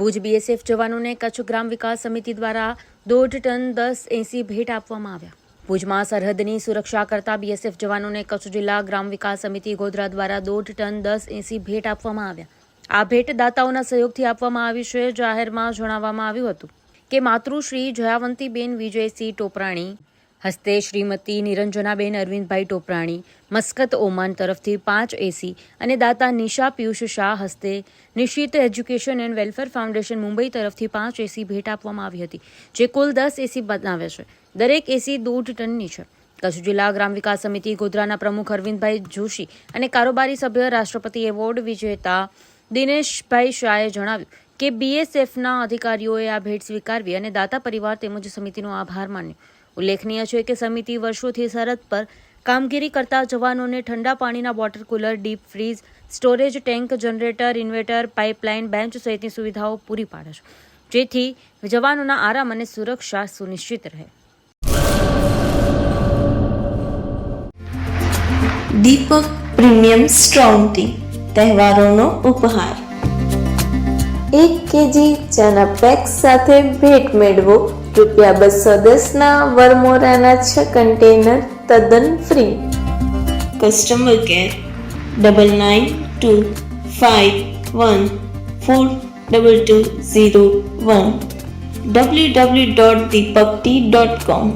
Bhuj BSF જવાનોને કચ્છ ગ્રામ વિકાસ સમિતિ દ્વારા દોઢ ટન દસ એસી ભેટ આપવામાં આવ્યા. ભુજમાં સરહદની સુરક્ષા કરતા બીએસએફ જવાનોને કચ્છ જિલ્લા ગ્રામ વિકાસ સમિતિ ગોધરા દ્વારા દોઢ ટન દસ એસી ભેટ આપવામાં આવ્યા. આ ભેટ દાતાઓના સહયોગથી આપવામાં આવી છે, જાહેરમાં જણાવવામાં આવ્યું હતું કે માતૃશ્રી જયાવંતીબેન વિજયસિંહ ટોપરાણી હસ્તે શ્રીમતી નિરંજનાબેન અરવિંદભાઈ ટોપરાણી, મસ્કત ઓમાન તરફથી પાંચ એસી અને દાતા નિશા પિયુષ શાહ હસ્તે Nishchit education and welfare foundation Mumbai તરફથી પાંચ એસી ભેટ આપવામાં આવી હતી, જે કુલ દસ એસી બનાવે છે. દરેક એસી દોઢ ટનની છે. કચ્છ જિલ્લા ગ્રામ વિકાસ સમિતિ ગોધરાના પ્રમુખ અરવિંદભાઈ જોશી અને કારોબારી સભ્ય રાષ્ટ્રપતિ એવોર્ડ વિજેતા દિનેશભાઈ શાહે જણાવ્યું કે બીએસએફના અધિકારીઓએ આ ભેટ સ્વીકારવી અને દાતા પરિવાર તેમજ સમિતિનો આભાર માન્યો. ઉલ્લેખનીય છે કે સમિતિ વર્ષોથી સરહદ પર કામગીરી કરતા જવાનોને ઠંડા પાણીના water cooler, deep freeze, storage tank, generator, inverter, pipeline, bench સહિતની સુવિધાઓ પૂરી પાડે છે, જેથી જવાનોના આરામ અને સુરક્ષા સુનિશ્ચિત રહે. દીપક પ્રીમિયમ સ્ટ્રોંગ ટી તહેવારોનો ઉપહાર. એક કેજી ચાના પેક સાથે ભેટ મેળવો. રૂપિયા બસો દસના વરમોરાના છ કન્ટેનર તદ્દન free customer care double nine two five one four double two zero one W W dot Deepak T dot com